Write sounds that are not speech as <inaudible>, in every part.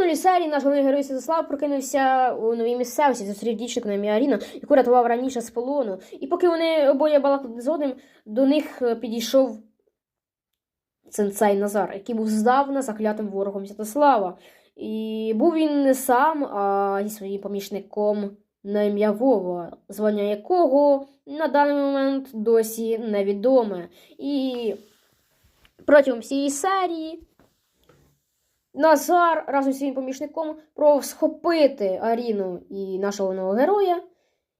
минулій серії наш головний герой Святослав прокинувся у новій місцевості, зустрів дівчинку на ім'я Аріна, яку рятував раніше з полону. І поки вони обоє балакали з одним, до них е, підійшов сенсей Назар, який був здавна заклятим ворогом Святослава. І був він не сам, а зі своїм помічником на ім'я Вова, звання якого на даний момент досі невідоме. І протягом всієї серії Назар разом зі своїм помічником пробував схопити Аріну і нашого головного героя.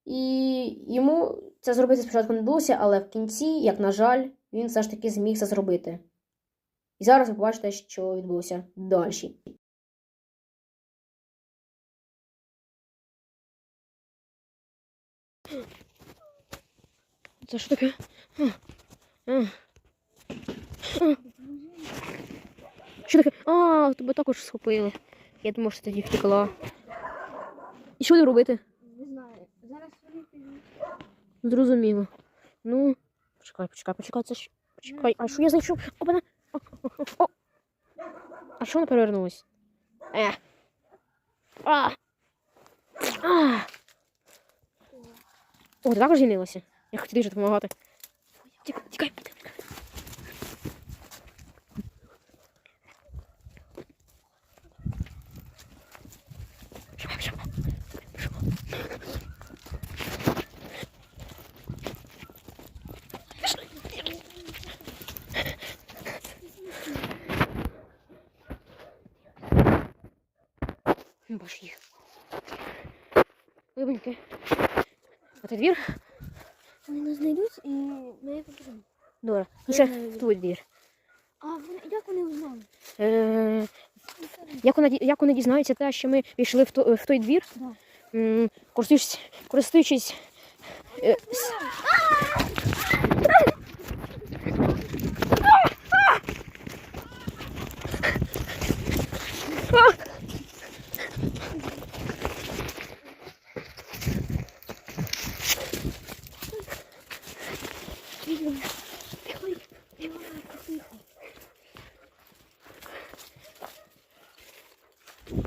І йому це зробити спочатку не вдалося, але в кінці, як на жаль, він все ж таки зміг це зробити. І зараз ви побачите, що відбулося далі. Це що таке? Що таке? А, тебе також схопили. Я думав, що тоді втекла. І що будемо робити? Не знаю. Зараз вони підуть. Зрозуміло. Ну, почекай, почекай, почекай, це ж. Почекай, а що я знайшов? Опана. О, о, о, о. А що вона перевернулась? Е. А. А. О, ти також звільнилася? Я хотів дуже допомагати. Тікай, тікай. Пошли. Вибеньки. А ти двір? Вони нас знайдуть і ми їх побудемо. Добре. Ну ще в твій двір. А вони, як вони узнали? Е, як, вони, як вони дізнаються те, що ми пішли в, то, в той двір, Да. м, користуючись, користуючись е, с- Як,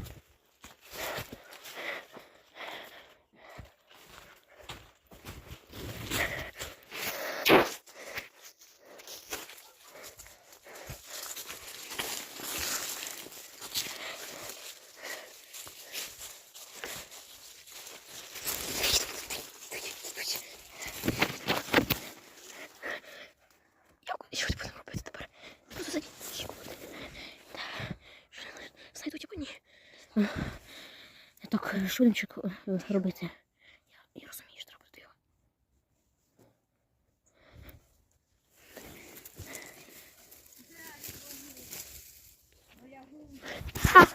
що ти <sighs> Так, швиденчик е, робити. Я, я розумію, що треба його. А!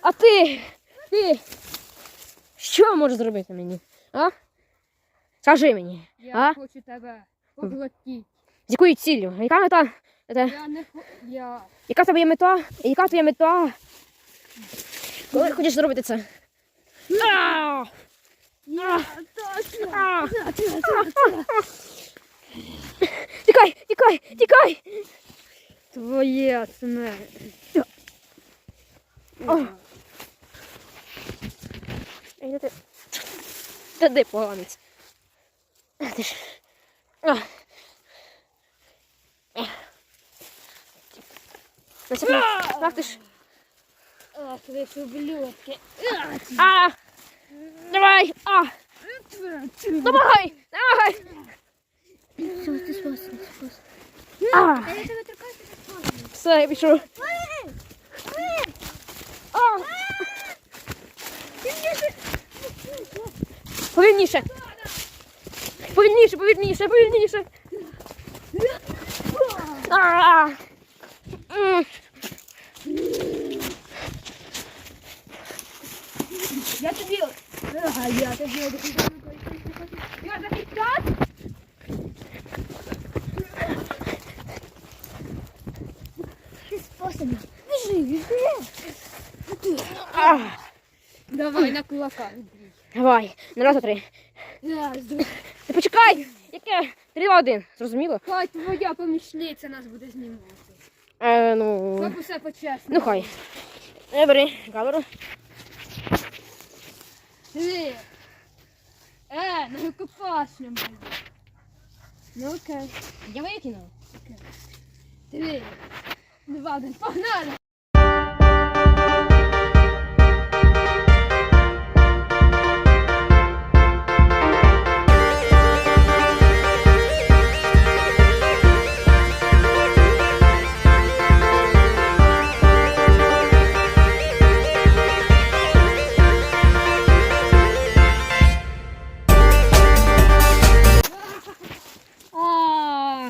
А ти? Ти? Що можеш зробити мені? А? Скажи мені. Я А? хочу тебе поглотити. З якою ціллю? Яка мета? Я не. Я... яка в тебе є мета? Яка твоя мета? Коли хочеш зробити це? Точно! А! Тікай, тікай, тікай! Твоя смерть. Ей. Та де поганець? Ти ж. А. Ех. На секунду. Ах ти ж. Ах, ви ж ублюдки. А! Давай! А! Допомагай! Давай! Все, ти спас, ти спас. А! Все, я пішов. А! Повільніше! Повільніше, повільніше, повільніше! А! Я тобі... А, я тобі... Я так? Способно. Біжи, біжи. Давай на кулаках. Давай, на раз, два, три. Раз, два. Ти почекай! Яке? Три, два, один. Зрозуміло? Хай твоя помічниця нас буде знімати. Е, ну. Щоб усе по-чесному. Ну хай. Не бери камеру. Диви. Е, не рукопашним буде. Ну окей. Я викину. Три, Два, один, погнали!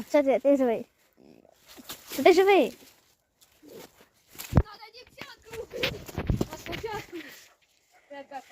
Це ти, ти живий. Ти живий. Надо дівчатку. А спочатку. Як так,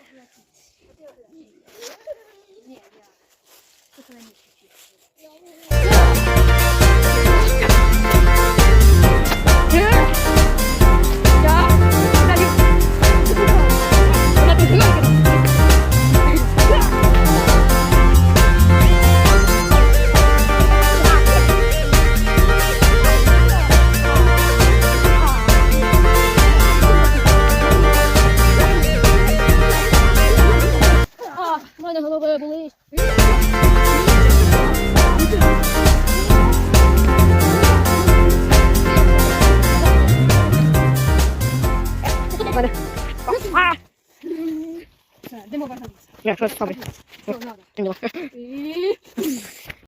Все, Димо бажано. Я щось ставлю. Що, надо. Ти мила. І...